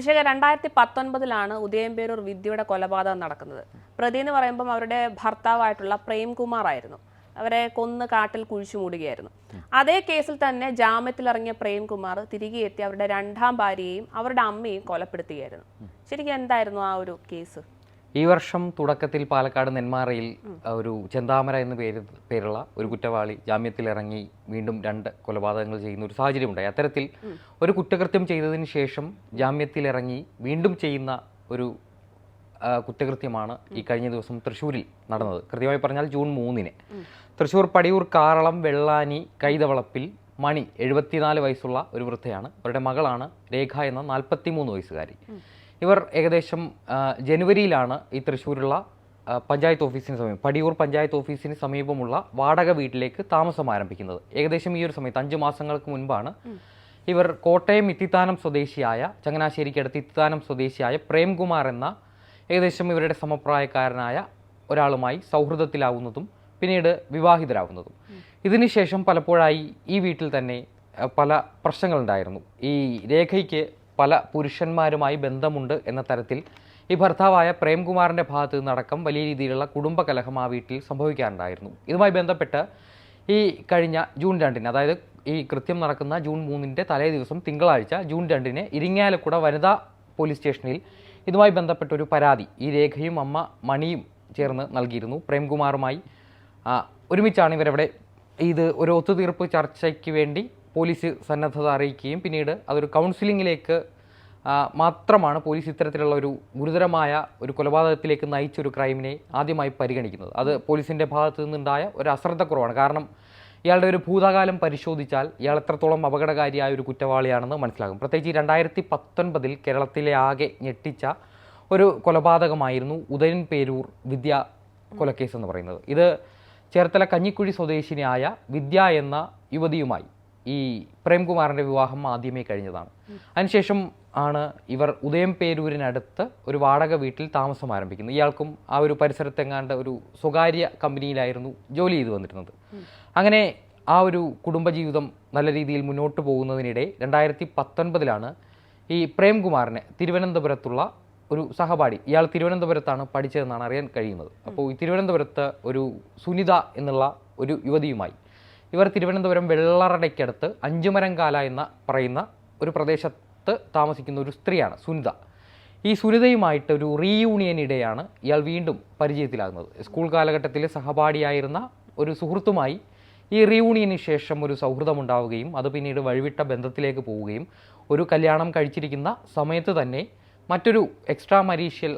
അഭിഷേക രണ്ടായിരത്തി പത്തൊൻപതിലാണ് ഉദയംപേരൂർ വിദ്യയുടെ കൊലപാതകം നടക്കുന്നത്. പ്രതി എന്ന് പറയുമ്പം അവരുടെ ഭർത്താവായിട്ടുള്ള പ്രേംകുമാർ ആയിരുന്നു അവരെ കൊന്ന് കാട്ടിൽ കുഴിച്ചു മൂടുകയായിരുന്നു. അതേ കേസിൽ തന്നെ ജാമ്യത്തിലിറങ്ങിയ പ്രേംകുമാർ തിരികെ എത്തി അവരുടെ രണ്ടാം ഭാര്യയെയും അവരുടെ അമ്മയെയും കൊലപ്പെടുത്തുകയായിരുന്നു. ശരിക്കും എന്തായിരുന്നു ആ ഒരു കേസ്? ഈ വർഷം തുടക്കത്തിൽ പാലക്കാട് നെന്മാറയിൽ ഒരു ചെന്താമര എന്ന പേര് പേരുള്ള ഒരു കുറ്റവാളി ജാമ്യത്തിൽ ഇറങ്ങി വീണ്ടും രണ്ട് കൊലപാതകങ്ങൾ ചെയ്യുന്ന ഒരു സാഹചര്യമുണ്ടായി. അത്തരത്തിൽ ഒരു കുറ്റകൃത്യം ചെയ്തതിന് ശേഷം ജാമ്യത്തിൽ ഇറങ്ങി വീണ്ടും ചെയ്യുന്ന ഒരു കുറ്റകൃത്യമാണ് ഈ കഴിഞ്ഞ ദിവസം തൃശ്ശൂരിൽ നടന്നത്. കൃത്യമായി പറഞ്ഞാൽ ജൂൺ മൂന്നിന്. തൃശ്ശൂർ പടിയൂർ കാറളം വെള്ളാനി കൈതവളപ്പിൽ മണി എഴുപത്തിനാല് വയസ്സുള്ള ഒരു വൃദ്ധയാണ്. അവരുടെ മകളാണ് രേഖ എന്ന നാൽപ്പത്തി മൂന്ന് വയസ്സുകാരി ഇവർ ഏകദേശം ജനുവരിയിലാണ് ഈ തൃശ്ശൂരുള്ള പഞ്ചായത്ത് ഓഫീസിന് സമീപം പടിയൂർ പഞ്ചായത്ത് ഓഫീസിന് സമീപമുള്ള വാടക വീട്ടിലേക്ക് താമസം ആരംഭിക്കുന്നത്. ഏകദേശം ഈ ഒരു സമയത്ത് അഞ്ച് മാസങ്ങൾക്ക് മുൻപാണ് ഇവർ കോട്ടയം ഇത്തിത്താനം സ്വദേശിയായ ചങ്ങനാശ്ശേരിക്കടുത്ത് ഇത്തിത്താനം സ്വദേശിയായ പ്രേംകുമാർ എന്ന ഏകദേശം ഇവരുടെ സമപ്രായക്കാരനായ ഒരാളുമായി സൗഹൃദത്തിലാവുന്നതും പിന്നീട് വിവാഹിതരാകുന്നതും ഇതിനുശേഷം പലപ്പോഴായി ഈ വീട്ടിൽ തന്നെ പല പ്രശ്നങ്ങളുണ്ടായിരുന്നു. ഈ രേഖയ്ക്ക് പല പുരുഷന്മാരുമായി ബന്ധമുണ്ട് എന്ന തരത്തിൽ ഈ ഭർത്താവായ പ്രേംകുമാറിന്റെ ഭാഗത്ത് നിന്നടക്കം വലിയ രീതിയിലുള്ള കുടുംബകലഹം ആ വീട്ടിൽ സംഭവിക്കാറുണ്ടായിരുന്നു. ഇതുമായി ബന്ധപ്പെട്ട് ഈ കഴിഞ്ഞ ജൂൺ രണ്ടിന് അതായത് ഈ കൃത്യം നടക്കുന്ന ജൂൺ മൂന്നിന്റെ തലേ ദിവസം തിങ്കളാഴ്ച ജൂൺ രണ്ടിന് ഇരിങ്ങാലക്കുട വനിതാ പോലീസ് സ്റ്റേഷനിൽ ഇതുമായി ബന്ധപ്പെട്ട ഒരു പരാതി ഈ രേഖയും അമ്മ മണിയും ചേർന്ന് നൽകിയിരുന്നു. പ്രേംകുമാറുമായി ഒരുമിച്ചാണ് ഇവരവിടെ ഇത് ഒരു ഒത്തുതീർപ്പ് ചർച്ചയ്ക്ക് വേണ്ടി പോലീസ് സന്നദ്ധത അറിയിക്കുകയും പിന്നീട് അതൊരു കൗൺസിലിങ്ങിലേക്ക് മാത്രമാണ് പോലീസ് ഇത്തരത്തിലുള്ള ഒരു ഗുരുതരമായ ഒരു കൊലപാതകത്തിലേക്ക് നയിച്ച ഒരു ക്രൈമിനെ ആദ്യമായി പരിഗണിക്കുന്നത്. അത് പോലീസിന്റെ ഭാഗത്തു നിന്നുണ്ടായ ഒരു അശ്രദ്ധക്കുറവാണ്. കാരണം ഇയാളുടെ ഒരു ഭൂതകാലം പരിശോധിച്ചാൽ ഇയാൾ എത്രത്തോളം അപകടകാരിയായ ഒരു കുറ്റവാളിയാണെന്ന് മനസ്സിലാകും. പ്രത്യേകിച്ച് രണ്ടായിരത്തി പത്തൊൻപതിൽ കേരളത്തിലെ ആകെ ഞെട്ടിച്ച ഒരു കൊലപാതകമായിരുന്നു ഉദയൻ പേരൂർ വിദ്യ കൊലക്കേസ് എന്ന് പറയുന്നത്. ഇത് ചേർത്തല കഞ്ഞിക്കുഴി സ്വദേശിനിയായ വിദ്യ എന്ന യുവതിയുമായി ഈ പ്രേംകുമാറിന്റെ വിവാഹം ആദ്യമേ കഴിഞ്ഞതാണ്. അതിനുശേഷം ആണ് ഇവർ ഉദയം പേരൂരിനടുത്ത് ഒരു വാടക വീട്ടിൽ താമസം ആരംഭിക്കുന്നത്. ഇയാൾക്കും ആ ഒരു പരിസരത്തെങ്ങാണ്ട് ഒരു സ്വകാര്യ കമ്പനിയിലായിരുന്നു ജോലി ചെയ്തു വന്നിരുന്നത്. അങ്ങനെ ആ ഒരു കുടുംബജീവിതം നല്ല രീതിയിൽ മുന്നോട്ട് പോകുന്നതിനിടെ രണ്ടായിരത്തി പത്തൊൻപതിലാണ് ഈ പ്രേംകുമാറിനെ തിരുവനന്തപുരത്തുള്ള ഒരു സഹപാഠി ഇയാൾ തിരുവനന്തപുരത്താണ് പഠിച്ചതെന്നാണ് അറിയാൻ കഴിയുന്നത്. അപ്പോൾ ഈ തിരുവനന്തപുരത്ത് ഒരു സുനിത എന്നുള്ള ഒരു യുവതിയുമായി ഇവർ തിരുവനന്തപുരം വെള്ളറടയ്ക്കടുത്ത് അഞ്ചുമരംകാല എന്ന പറയുന്ന ഒരു പ്രദേശത്ത് താമസിക്കുന്ന ഒരു സ്ത്രീയാണ് സുനിത. ഈ സുനിതയുമായിട്ട് ഒരു റീയൂണിയനിടെയാണ് ഇയാൾ വീണ്ടും പരിചയത്തിലാകുന്നത്. സ്കൂൾ കാലഘട്ടത്തിലെ സഹപാഠിയായിരുന്ന ഒരു സുഹൃത്തുമായി ഈ റീയൂണിയന് ശേഷം ഒരു സൗഹൃദമുണ്ടാവുകയും അത് പിന്നീട് വഴിവിട്ട ബന്ധത്തിലേക്ക് പോവുകയും ഒരു കല്യാണം കഴിച്ചിരിക്കുന്ന സമയത്ത് തന്നെ മറ്റൊരു എക്സ്ട്രാ മരീഷ്യൽ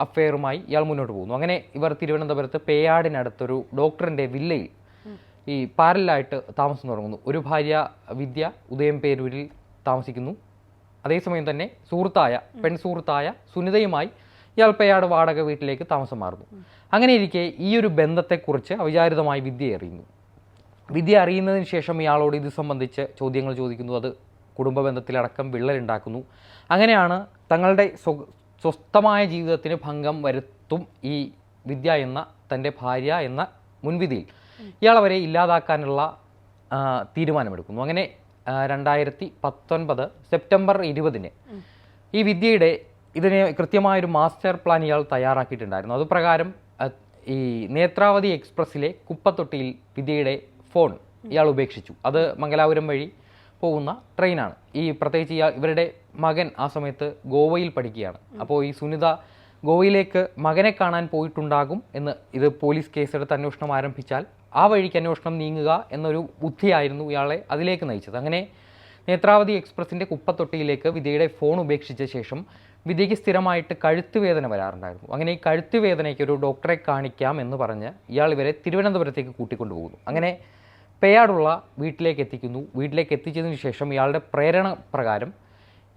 അഫെയറുമായി ഇയാൾ മുന്നോട്ട് പോകുന്നു. അങ്ങനെ ഇവർ തിരുവനന്തപുരത്ത് പേയാടിനടുത്തൊരു ഡോക്ടറിന്റെ വില്ലയിൽ ഈ പാരലായിട്ട് താമസം തുടങ്ങുന്നു. ഒരു ഭാര്യ വിദ്യ ഉദയം പേരൂരിൽ താമസിക്കുന്നു. അതേസമയം തന്നെ സുഹൃത്തായ പെൺ സുഹൃത്തായ സുനിതയുമായി ഇയാൾ പേയാട് വാടക വീട്ടിലേക്ക് താമസം മാറുന്നു. അങ്ങനെ ഇരിക്കെ ഈ ഒരു ബന്ധത്തെക്കുറിച്ച് അവിചാരിതമായി വിദ്യ അറിയുന്നു. വിദ്യ അറിയുന്നതിന് ശേഷം ഇയാളോട് ഇത് സംബന്ധിച്ച് ചോദ്യങ്ങൾ ചോദിക്കുന്നു. അത് കുടുംബ ബന്ധത്തിലടക്കം വിള്ളലുണ്ടാക്കുന്നു. അങ്ങനെയാണ് തങ്ങളുടെ സ്വ- സ്വസ്ഥമായ ജീവിതത്തിന് ഭംഗം വരുത്തും ഈ വിദ്യ എന്ന തന്റെ ഭാര്യ എന്ന മുൻവിധിയിൽ ഇയാൾ അവരെ ഇല്ലാതാക്കാനുള്ള തീരുമാനമെടുക്കുന്നു. അങ്ങനെ രണ്ടായിരത്തി പത്തൊൻപത് സെപ്റ്റംബർ ഇരുപതിന് ഈ വിദ്യയുടെ ഇതിന് കൃത്യമായൊരു മാസ്റ്റർ പ്ലാൻ ഇയാൾ തയ്യാറാക്കിയിട്ടുണ്ടായിരുന്നു. അതുപ്രകാരം ഈ നേത്രാവതി എക്സ്പ്രസ്സിലെ കുപ്പത്തൊട്ടിയിൽ വിദ്യയുടെ ഫോൺ ഇയാൾ ഉപേക്ഷിച്ചു. അത് മംഗലാപുരം വഴി പോകുന്ന ട്രെയിനാണ്. ഈ പ്രത്യേകിച്ച് ഇയാൾ ഇവരുടെ മകൻ ആ സമയത്ത് ഗോവയിൽ പഠിക്കുകയാണ്. അപ്പോൾ ഈ സുനിത ഗോവയിലേക്ക് മകനെ കാണാൻ പോയിട്ടുണ്ടാകും എന്ന് ഇത് പോലീസ് കേസെടുത്ത് അന്വേഷണം ആരംഭിച്ചാൽ ആ വഴിക്ക് അന്വേഷണം നീങ്ങുക എന്നൊരു ബുദ്ധിയായിരുന്നു ഇയാളെ അതിലേക്ക് നയിച്ചത്. അങ്ങനെ നേത്രാവതി എക്സ്പ്രസിന്റെ കുപ്പത്തൊട്ടിയിലേക്ക് വിധിയുടെ ഫോൺ ഉപേക്ഷിച്ച ശേഷം വിധിക്ക് സ്ഥിരമായിട്ട് കഴുത്ത് വേദന വരാറുണ്ടായിരുന്നു. അങ്ങനെ ഈ കഴുത്ത് വേദനയ്ക്ക് ഒരു ഡോക്ടറെ കാണിക്കാം എന്ന് പറഞ്ഞ് ഇയാൾ ഇവരെ തിരുവനന്തപുരത്തേക്ക് കൂട്ടിക്കൊണ്ടുപോകുന്നു അങ്ങനെ പേയാടുള്ള വീട്ടിലേക്ക് എത്തിക്കുന്നു. വീട്ടിലേക്ക് എത്തിച്ചതിന് ശേഷം ഇയാളുടെ പ്രേരണ പ്രകാരം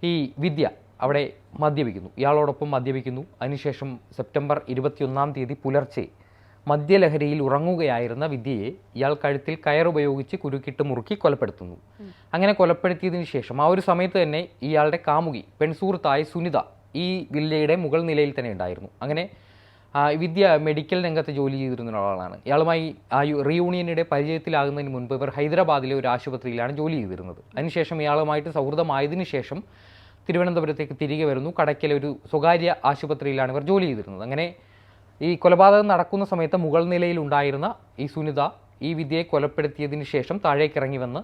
ഈ വിദ്യ അവിടെ മദ്യപിക്കുന്നു. ഇയാളോടൊപ്പം മദ്യപിക്കുന്നു. അതിനുശേഷം സെപ്റ്റംബർ ഇരുപത്തിയൊന്നാം തീയതി പുലർച്ചെ മദ്യലഹരിയിൽ ഉറങ്ങുകയായിരുന്ന വിദ്യയെ ഇയാൾ കഴുത്തിൽ കയറുപയോഗിച്ച് കുരുക്കിട്ട് മുറുക്കി കൊലപ്പെടുത്തുന്നു. അങ്ങനെ കൊലപ്പെടുത്തിയതിനു ശേഷം ആ ഒരു സമയത്ത് തന്നെ ഇയാളുടെ കാമുകി പെൺസുഹൃത്തായ സുനിത ഈ വില്ലയുടെ മുകൾ നിലയിൽ തന്നെ ഉണ്ടായിരുന്നു. അങ്ങനെ വിദ്യ മെഡിക്കൽ രംഗത്ത് ജോലി ചെയ്തിരുന്ന ഒരാളാണ്. ഇയാളുമായി ആ റീയൂണിയനിടെ പരിചയത്തിലാകുന്നതിന് മുൻപ് ഇവർ ഹൈദരാബാദിലെ ഒരു ആശുപത്രിയിലാണ് ജോലി ചെയ്തിരുന്നത്. അതിനുശേഷം ഇയാളുമായിട്ട് സൗഹൃദമായതിനു ശേഷം തിരുവനന്തപുരത്തേക്ക് തിരികെ വരുന്നു. കടയ്ക്കലെ ഒരു സ്വകാര്യ ആശുപത്രിയിലാണ് ഇവർ ജോലി ചെയ്തിരുന്നത്. അങ്ങനെ ഈ കൊലപാതകം നടക്കുന്ന സമയത്ത് മുകൾ നിലയിൽ ഉണ്ടായിരുന്ന ഈ സുനിത ഈ വിദ്യയെ കൊലപ്പെടുത്തിയതിന് ശേഷം താഴേക്ക് ഇറങ്ങി വന്ന്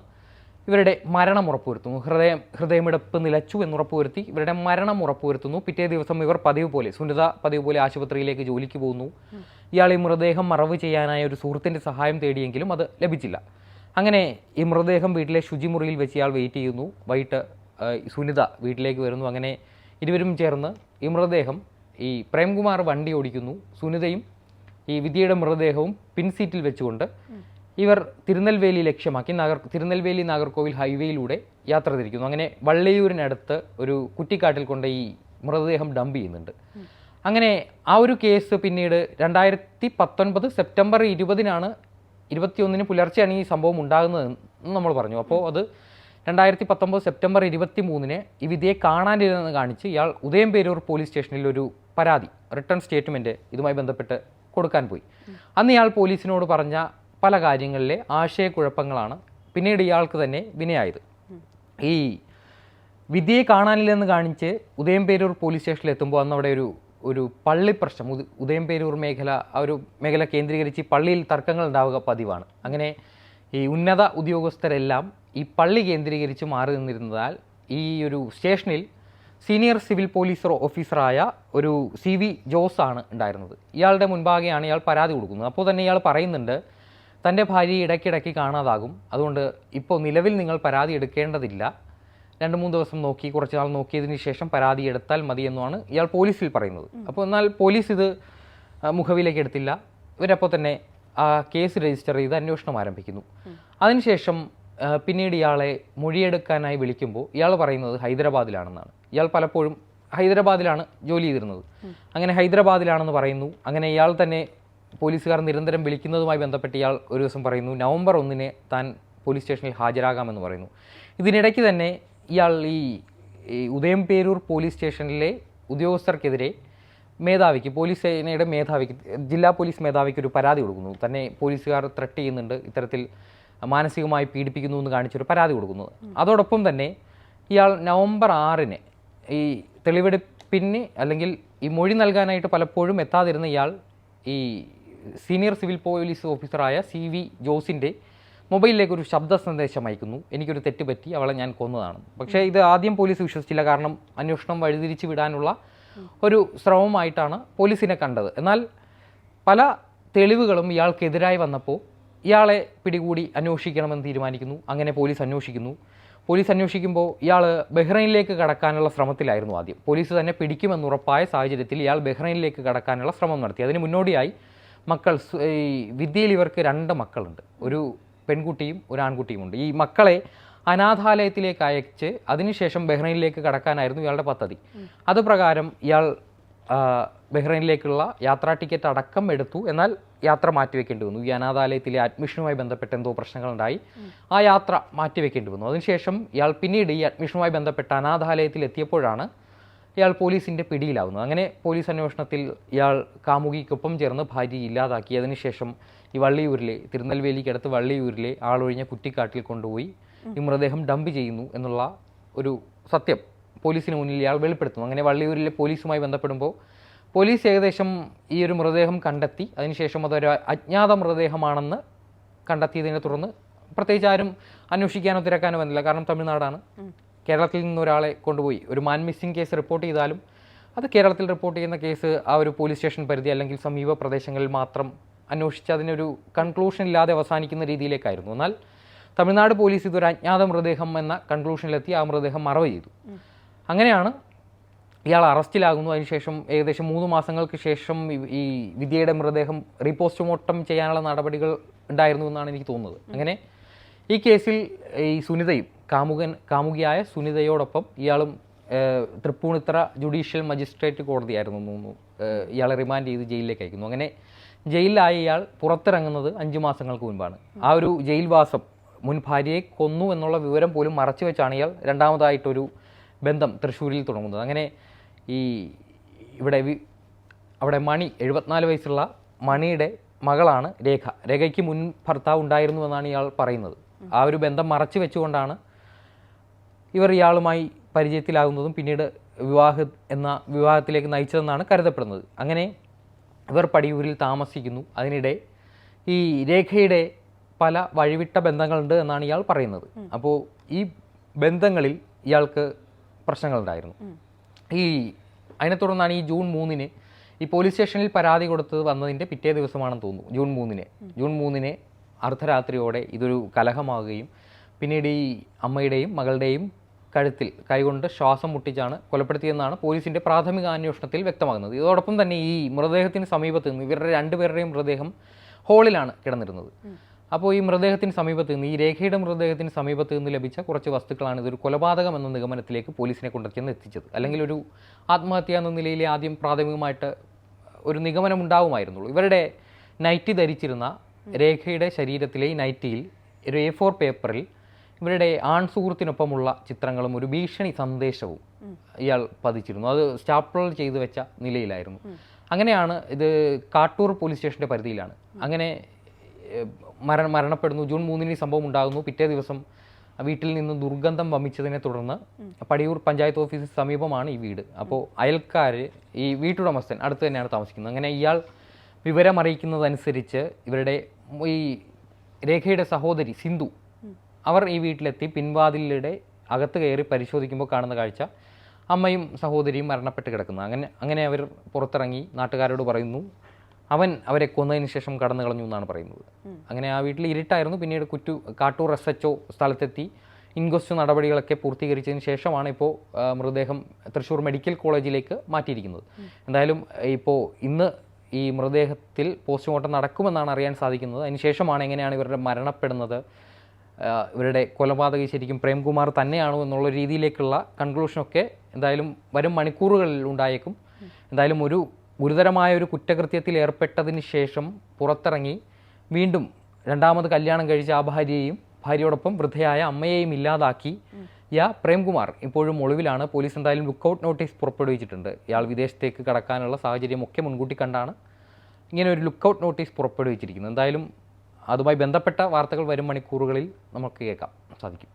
ഇവരുടെ മരണം ഉറപ്പുവരുത്തുന്നു. ഹൃദയം ഹൃദയമിടപ്പ് നിലച്ചു എന്നുറപ്പുവരുത്തി ഇവരുടെ മരണം ഉറപ്പുവരുത്തുന്നു. പിറ്റേ ദിവസം ഇവർ പതിവ് പോലെ സുനിത പതിവ് പോലെ ആശുപത്രിയിലേക്ക് ജോലിക്ക് പോകുന്നു. ഇയാൾ ഈ മൃതദേഹം മറവ് ചെയ്യാനായ ഒരു സുഹൃത്തിന്റെ സഹായം തേടിയെങ്കിലും അത് ലഭിച്ചില്ല. അങ്ങനെ ഈ മൃതദേഹം വീട്ടിലെ ശുചിമുറിയിൽ വെച്ച് ഇയാൾ വെയിറ്റ് ചെയ്യുന്നു. വൈകിട്ട് സുനിത വീട്ടിലേക്ക് വരുന്നു. അങ്ങനെ ഇരുവരും ചേർന്ന് ഈ മൃതദേഹം ഈ പ്രേംകുമാർ വണ്ടി ഓടിക്കുന്നു. സുനിതയും ഈ വിദ്യയുടെ മൃതദേഹവും പിൻസീറ്റിൽ വെച്ചുകൊണ്ട് ഇവർ തിരുനെൽവേലി ലക്ഷ്യമാക്കി നാഗർ തിരുനെൽവേലി നാഗർകോവിൽ ഹൈവേയിലൂടെ യാത്ര തിരിക്കുന്നു. അങ്ങനെ വള്ളിയൂരിനടുത്ത് ഒരു കുറ്റിക്കാട്ടിൽ കൊണ്ട് ഈ മൃതദേഹം ഡംപ് ചെയ്യുന്നുണ്ട്. അങ്ങനെ ആ ഒരു കേസ് പിന്നീട് രണ്ടായിരത്തി പത്തൊൻപത് സെപ്റ്റംബർ ഇരുപതിനാണ് ഇരുപത്തിയൊന്നിന് പുലർച്ചെയാണ് ഈ സംഭവം ഉണ്ടാകുന്നത് നമ്മൾ പറഞ്ഞു. അപ്പോൾ അത് രണ്ടായിരത്തി പത്തൊമ്പത് സെപ്റ്റംബർ ഇരുപത്തി മൂന്നിന് ഈ വിധിയെ കാണാനില്ലെന്ന് കാണിച്ച് ഇയാൾ ഉദയംപേരൂർ പോലീസ് സ്റ്റേഷനിൽ ഒരു പരാതി റിട്ടേൺ സ്റ്റേറ്റ്മെന്റ് ഇതുമായി ബന്ധപ്പെട്ട് കൊടുക്കാൻ പോയി. അന്ന് ഇയാൾ പോലീസിനോട് പറഞ്ഞ പല കാര്യങ്ങളിലെ ആശയക്കുഴപ്പങ്ങളാണ് പിന്നീട് ഇയാൾക്ക് തന്നെ വിനയായത്. ഈ വിധിയെ കാണാനില്ലെന്ന് കാണിച്ച് ഉദയംപേരൂർ പോലീസ് സ്റ്റേഷനിൽ എത്തുമ്പോൾ അന്ന് അവിടെ ഒരു ഒരു പള്ളി പ്രശ്നം. ഉദ- ഉദയംപേരൂർ മേഖല ആ ഒരു മേഖല കേന്ദ്രീകരിച്ച് പള്ളിയിൽ തർക്കങ്ങൾ ഉണ്ടാവുക പതിവാണ്. അങ്ങനെ ഈ ഉന്നത ഉദ്യോഗസ്ഥരെല്ലാം ഈ പള്ളി കേന്ദ്രീകരിച്ച് മാറി നിന്നിരുന്നതാൽ ഈ ഒരു സ്റ്റേഷനിൽ സീനിയർ സിവിൽ പോലീസ് ഓഫീസറായ ഒരു സി വി ജോസ് ആണ് ഉണ്ടായിരുന്നത്. ഇയാളുടെ മുൻപാകെയാണ് ഇയാൾ പരാതി കൊടുക്കുന്നത്. അപ്പോൾ തന്നെ ഇയാൾ പറയുന്നുണ്ട് തന്റെ ഭാര്യയെ ഇടയ്ക്കിടയ്ക്ക് കാണാതാകും. അതുകൊണ്ട് ഇപ്പോൾ നിലവിൽ നിങ്ങൾ പരാതി എടുക്കേണ്ടതില്ല. രണ്ട് മൂന്ന് ദിവസം നോക്കി കുറച്ച് നാൾ നോക്കിയതിന് ശേഷം പരാതി എടുത്താൽ മതി എന്നാണ് ഇയാൾ പോലീസിൽ പറയുന്നത്. അപ്പോൾ എന്നാൽ പോലീസ് ഇത് മുഖവിലേക്ക് എടുത്തില്ല. ഇവരപ്പോൾ തന്നെ ആ കേസ് രജിസ്റ്റർ ചെയ്ത് അന്വേഷണം ആരംഭിക്കുന്നു. അതിനുശേഷം പിന്നീട് ഇയാളെ മൊഴിയെടുക്കാനായി വിളിക്കുമ്പോൾ ഇയാൾ പറയുന്നത് ഹൈദരാബാദിലാണെന്നാണ്. ഇയാൾ പലപ്പോഴും ഹൈദരാബാദിലാണ് ജോലി ചെയ്തിരുന്നത്. അങ്ങനെ ഹൈദരാബാദിലാണെന്ന് പറയുന്നു. അങ്ങനെ ഇയാൾ തന്നെ പോലീസുകാർ നിരന്തരം വിളിക്കുന്നതുമായി ബന്ധപ്പെട്ട് ഇയാൾ ഒരു ദിവസം പറയുന്നു നവംബർ ഒന്നിന് താൻ പോലീസ് സ്റ്റേഷനിൽ ഹാജരാകാമെന്ന് പറയുന്നു. ഇതിനിടയ്ക്ക് തന്നെ ഇയാൾ ഈ ഉദയം ഉദയംപേരൂർ പോലീസ് സ്റ്റേഷനിലെ ഉദ്യോഗസ്ഥർക്കെതിരെ മേധാവിക്ക് പോലീസ് സേനയുടെ മേധാവിക്ക് ജില്ലാ പോലീസ് മേധാവിക്ക് ഒരു പരാതി കൊടുക്കുന്നു. തന്നെ പോലീസുകാർ ത്രട്ട് ചെയ്യുന്നുണ്ട്. ഇത്തരത്തിൽ മാനസികമായി പീഡിപ്പിക്കുന്നു എന്ന് കാണിച്ചൊരു പരാതി കൊടുക്കുന്നു. അതോടൊപ്പം തന്നെ ഇയാൾ നവംബർ ആറിന് ഈ തെളിവെടുപ്പിന് അല്ലെങ്കിൽ ഈ മൊഴി നൽകാനായിട്ട് പലപ്പോഴും എത്താതിരുന്ന ഇയാൾ ഈ സീനിയർ സിവിൽ പോലീസ് ഓഫീസറായ സി വി ജോസിന്റെ മൊബൈലിലേക്ക് ഒരു ശബ്ദ സന്ദേശം അയക്കുന്നു. എനിക്കൊരു തെറ്റ് പറ്റി അവളെ ഞാൻ കൊന്നതാണ്. പക്ഷേ ഇത് ആദ്യം പോലീസ് വിശ്വസിച്ചില്ല. കാരണം അന്വേഷണം വഴിതിരിച്ച് വിടാനുള്ള ഒരു ശ്രമമായിട്ടാണ് പോലീസിനെ കണ്ടത്. എന്നാൽ പല തെളിവുകളും ഇയാൾക്കെതിരായി വന്നപ്പോൾ ഇയാളെ പിടികൂടി അന്വേഷിക്കണമെന്ന് തീരുമാനിക്കുന്നു. അങ്ങനെ പോലീസ് അന്വേഷിക്കുന്നു. പോലീസ് അന്വേഷിക്കുമ്പോൾ ഇയാൾ ബഹ്റൈനിലേക്ക് കടക്കാനുള്ള ശ്രമത്തിലായിരുന്നു ആദ്യം. പോലീസ് തന്നെ പിടിക്കുമെന്ന് ഉറപ്പായ സാഹചര്യത്തിൽ ഇയാൾ ബഹ്റൈനിലേക്ക് കടക്കാനുള്ള ശ്രമം നടത്തി. അതിന് മുന്നോടിയായി മക്കൾ ഈ വിദ്യയിൽ ഇവർക്ക് രണ്ട് മക്കളുണ്ട്. ഒരു പെൺകുട്ടിയും ഒരു ആൺകുട്ടിയുമുണ്ട്. ഈ മക്കളെ അനാഥാലയത്തിലേക്ക് അയച്ച് അതിനുശേഷം ബഹ്റൈനിലേക്ക് കടക്കാനായിരുന്നു ഇയാളുടെ പദ്ധതി. അതുപ്രകാരം ഇയാൾ ബഹ്റൈനിലേക്കുള്ള യാത്രാ ടിക്കറ്റ് അടക്കം എടുത്തു. എന്നാൽ യാത്ര മാറ്റിവെക്കേണ്ടി വന്നു. ഈ അനാഥാലയത്തിലെ അഡ്മിഷനുമായി ബന്ധപ്പെട്ട് എന്തോ പ്രശ്നങ്ങളുണ്ടായി. ആ യാത്ര മാറ്റിവെക്കേണ്ടി വന്നു. അതിനുശേഷം ഇയാൾ പിന്നീട് ഈ അഡ്മിഷനുമായി ബന്ധപ്പെട്ട് അനാഥാലയത്തിൽ എത്തിയപ്പോഴാണ് ഇയാൾ പോലീസിന്റെ പിടിയിലാവുന്നത്. അങ്ങനെ പോലീസ് അന്വേഷണത്തിൽ ഇയാൾ കാമുകിക്കൊപ്പം ചേർന്ന് ഭാര്യയെ ഇല്ലാതാക്കി. അതിനുശേഷം ഈ വള്ളിയൂരിലെ തിരുനെൽവേലിക്കടുത്ത് വള്ളിയൂരിലെ ആളൊഴിഞ്ഞ കുറ്റിക്കാട്ടിൽ കൊണ്ടുപോയി ഈ മൃതദേഹം ഡംപ് ചെയ്യുന്നു എന്നുള്ള ഒരു സത്യം പോലീസിന് മുന്നിൽ ഇയാൾ വെളിപ്പെടുത്തുന്നു. അങ്ങനെ വള്ളിയൂരിലെ പോലീസുമായി ബന്ധപ്പെടുമ്പോൾ പോലീസ് ഏകദേശം ഈ ഒരു മൃതദേഹം കണ്ടെത്തി. അതിനുശേഷം അതൊരു അജ്ഞാത മൃതദേഹമാണെന്ന് കണ്ടെത്തിയതിനെ തുടർന്ന് പ്രത്യേകിച്ച് ആരും അന്വേഷിക്കാനോ തിരക്കാനോ വന്നില്ല. കാരണം തമിഴ്നാടാണ്. കേരളത്തിൽ നിന്ന് ഒരാളെ കൊണ്ടുപോയി. ഒരു മാൻ മിസ്സിംഗ് കേസ് റിപ്പോർട്ട് ചെയ്താലും അത് കേരളത്തിൽ റിപ്പോർട്ട് ചെയ്യുന്ന കേസ് ആ ഒരു പോലീസ് സ്റ്റേഷൻ പരിധി അല്ലെങ്കിൽ സമീപ പ്രദേശങ്ങളിൽ മാത്രം അന്വേഷിച്ച് അതിനൊരു കൺക്ലൂഷൻ ഇല്ലാതെ അവസാനിക്കുന്ന രീതിയിലേക്കായിരുന്നു. എന്നാൽ തമിഴ്നാട് പോലീസ് ഇതൊരു അജ്ഞാത മൃതദേഹം എന്ന കൺക്ലൂഷനിലെത്തി ആ മൃതദേഹം മറവ് ചെയ്തു. അങ്ങനെയാണ് ഇയാൾ അറസ്റ്റിലാകുന്നു. അതിനുശേഷം ഏകദേശം മൂന്ന് മാസങ്ങൾക്ക് ശേഷം ഈ- വിദ്യയുടെ മൃതദേഹം റീപോസ്റ്റ്മോർട്ടം ചെയ്യാനുള്ള നടപടികൾ ഉണ്ടായിരുന്നു എന്നാണ് എനിക്ക് തോന്നുന്നത്. അങ്ങനെ ഈ കേസിൽ ഈ സുനിതയും കാമുകൻ കാമുകിയായ സുനിതയോടൊപ്പം ഇയാളും തൃപ്പൂണിത്ര തൃപ്പൂണിത്തറ ജുഡീഷ്യൽ മജിസ്ട്രേറ്റ് കോടതിയായിരുന്നു തോന്നുന്നു ഇയാളെ റിമാൻഡ് ചെയ്ത് ജയിലിലേക്ക് അയക്കുന്നു. അങ്ങനെ ജയിലിലായ ഇയാൾ പുറത്തിറങ്ങുന്നത് അഞ്ച് മാസങ്ങൾക്ക് മുൻപാണ്. ആ ഒരു ജയിൽവാസം മുൻ ഭാര്യയെ കൊന്നു എന്നുള്ള വിവരം പോലും മറച്ചു വെച്ചാണ് ഇയാൾ രണ്ടാമതായിട്ടൊരു ബന്ധം തൃശ്ശൂരിൽ തുടങ്ങുന്നത്. അങ്ങനെ ഈ ഇവിടെ വി- അവിടെ മണി എഴുപത്തിനാല് വയസ്സുള്ള മണിയുടെ മകളാണ് രേഖ. രേഖയ്ക്ക് മുൻ ഭർത്താവ് ഉണ്ടായിരുന്നു എന്നാണ് ഇയാൾ പറയുന്നത്. ആ ഒരു ബന്ധം മറച്ചു വെച്ചുകൊണ്ടാണ് ഇവർ ഇയാളുമായി പരിചയത്തിലാകുന്നതും പിന്നീട് വിവാഹ എന്ന വിവാഹത്തിലേക്ക് നയിച്ചതെന്നാണ് കരുതപ്പെടുന്നത്. അങ്ങനെ ഇവർ പടിയൂരിൽ താമസിക്കുന്നു. അതിനിടെ ഈ രേഖയുടെ പല വഴിവിട്ട ബന്ധങ്ങളുണ്ട് എന്നാണ് ഇയാൾ പറയുന്നത്. അപ്പോൾ ഈ ബന്ധങ്ങളിൽ ഇയാൾക്ക് പ്രശ്നങ്ങളുണ്ടായിരുന്നു. ഈ അതിനെ തുടർന്നാണ് ഈ ജൂൺ മൂന്നിന് ഈ പോലീസ് സ്റ്റേഷനിൽ പരാതി കൊടുത്തത് വന്നതിന്റെ പിറ്റേ ദിവസമാണെന്ന് തോന്നുന്നു ജൂൺ മൂന്നിന്. ജൂൺ മൂന്നിന് അർദ്ധരാത്രിയോടെ ഇതൊരു കലഹമാകുകയും പിന്നീട് ഈ അമ്മയുടെയും മകളുടെയും കഴുത്തിൽ കൈകൊണ്ട് ശ്വാസം മുട്ടിച്ചാണ് കൊലപ്പെടുത്തിയെന്നാണ് പോലീസിന്റെ പ്രാഥമിക അന്വേഷണത്തിൽ വ്യക്തമാകുന്നത്. ഇതോടൊപ്പം തന്നെ ഈ മൃതദേഹത്തിന് സമീപത്ത് നിന്ന് ഇവരുടെ രണ്ടുപേരുടെയും മൃതദേഹം ഹോളിലാണ് കിടന്നിരുന്നത്. അപ്പോൾ ഈ മൃതദേഹത്തിന് സമീപത്ത് നിന്ന് ഈ രേഖയുടെ മൃതദേഹത്തിന് സമീപത്ത് നിന്ന് ലഭിച്ച കുറച്ച് വസ്തുക്കളാണ് ഇതൊരു കൊലപാതകം എന്ന നിഗമനത്തിലേക്ക് പോലീസിനെ കൊണ്ടുവച്ചെന്ന് എത്തിച്ചത്. അല്ലെങ്കിൽ ഒരു ആത്മഹത്യ എന്ന നിലയിൽ ആദ്യം പ്രാഥമികമായിട്ട് ഒരു നിഗമനം ഉണ്ടാവുമായിരുന്നുള്ളൂ. ഇവരുടെ നൈറ്റി ധരിച്ചിരുന്ന രേഖയുടെ ശരീരത്തിലെ ഈ നൈറ്റിയിൽ ഒരു എ ഫോർ പേപ്പറിൽ ഇവരുടെ ആൺ സുഹൃത്തിനൊപ്പമുള്ള ചിത്രങ്ങളും ഒരു ഭീഷണി സന്ദേശവും ഇയാൾ പതിച്ചിരുന്നു. അത് സ്റ്റാപ്പിൾ ചെയ്തു വെച്ച നിലയിലായിരുന്നു. അങ്ങനെയാണ് ഇത് കാട്ടൂർ പോലീസ് സ്റ്റേഷന്റെ പരിധിയിലാണ്. അങ്ങനെ മര മരണപ്പെടുന്നു. ജൂൺ മൂന്നിന് ഈ സംഭവം ഉണ്ടാകുന്നു. പിറ്റേ ദിവസം വീട്ടിൽ നിന്ന് ദുർഗന്ധം വമിച്ചതിനെ തുടർന്ന് പടിയൂർ പഞ്ചായത്ത് ഓഫീസിന് സമീപമാണ് ഈ വീട്. അപ്പോൾ അയൽക്കാർ ഈ വീട്ടുടമസ്ഥൻ അടുത്ത് തന്നെയാണ് താമസിക്കുന്നത്. അങ്ങനെ ഇയാൾ വിവരമറിയിക്കുന്നതനുസരിച്ച് ഇവരുടെ ഈ രേഖയുടെ സഹോദരി സിന്ധു അവർ ഈ വീട്ടിലെത്തി പിൻവാതിലിടെ അകത്ത് കയറി പരിശോധിക്കുമ്പോൾ കാണുന്ന കാഴ്ച അമ്മയും സഹോദരിയും മരണപ്പെട്ട് കിടക്കുന്നു. അങ്ങനെ അങ്ങനെ അവർ പുറത്തിറങ്ങി നാട്ടുകാരോട് പറയുന്നു അവൻ അവരെ കൊന്നതിന് ശേഷം കടന്നു കളഞ്ഞു എന്നാണ് പറയുന്നത്. അങ്ങനെ ആ വീട്ടിൽ ഇരുട്ടായിരുന്നു. പിന്നീട് കുറ്റു കാട്ടൂർ എസ് എച്ച് സ്ഥലത്തെത്തി. ഇൻക്വസ്റ്റ് നടപടികളൊക്കെ പൂർത്തീകരിച്ചതിന് ശേഷമാണ് ഇപ്പോൾ മൃതദേഹം തൃശ്ശൂർ മെഡിക്കൽ കോളേജിലേക്ക് മാറ്റിയിരിക്കുന്നത്. എന്തായാലും ഇപ്പോൾ ഇന്ന് ഈ മൃതദേഹത്തിൽ പോസ്റ്റ്മോർട്ടം നടക്കുമെന്നാണ് അറിയാൻ സാധിക്കുന്നത്. അതിനുശേഷമാണ് എങ്ങനെയാണ് ഇവരുടെ മരണപ്പെടുന്നത്? ഇവരുടെ കൊലപാതകി ശരിക്കും പ്രേംകുമാർ തന്നെയാണോ എന്നുള്ള രീതിയിലേക്കുള്ള കൺക്ലൂഷനൊക്കെ എന്തായാലും വരും മണിക്കൂറുകളിൽ ഉണ്ടായേക്കും. എന്തായാലും ഒരു ഗുരുതരമായ ഒരു കുറ്റകൃത്യത്തിൽ ഏർപ്പെട്ടതിന് ശേഷം പുറത്തിറങ്ങി വീണ്ടും രണ്ടാമത് കല്യാണം കഴിച്ച ആ ഭാര്യയെയും ഭാര്യയോടൊപ്പം വൃദ്ധയായ അമ്മയെയും ഇല്ലാതാക്കി. യാ പ്രേംകുമാർ ഇപ്പോഴും ഒളിവിലാണ്. പോലീസ് എന്തായാലും ലുക്കൗട്ട് നോട്ടീസ് പുറപ്പെടുവിച്ചിട്ടുണ്ട്. ഇയാൾ വിദേശത്തേക്ക് കടക്കാനുള്ള സാഹചര്യമൊക്കെ മുൻകൂട്ടി കണ്ടാണ് ഇങ്ങനെ ഒരു ലുക്കൗട്ട് നോട്ടീസ് പുറപ്പെടുവിച്ചിരിക്കുന്നത്. എന്തായാലും അതുമായി ബന്ധപ്പെട്ട വാർത്തകൾ വരും മണിക്കൂറുകളിൽ നമുക്ക് കേൾക്കാം. സാധിക്കും.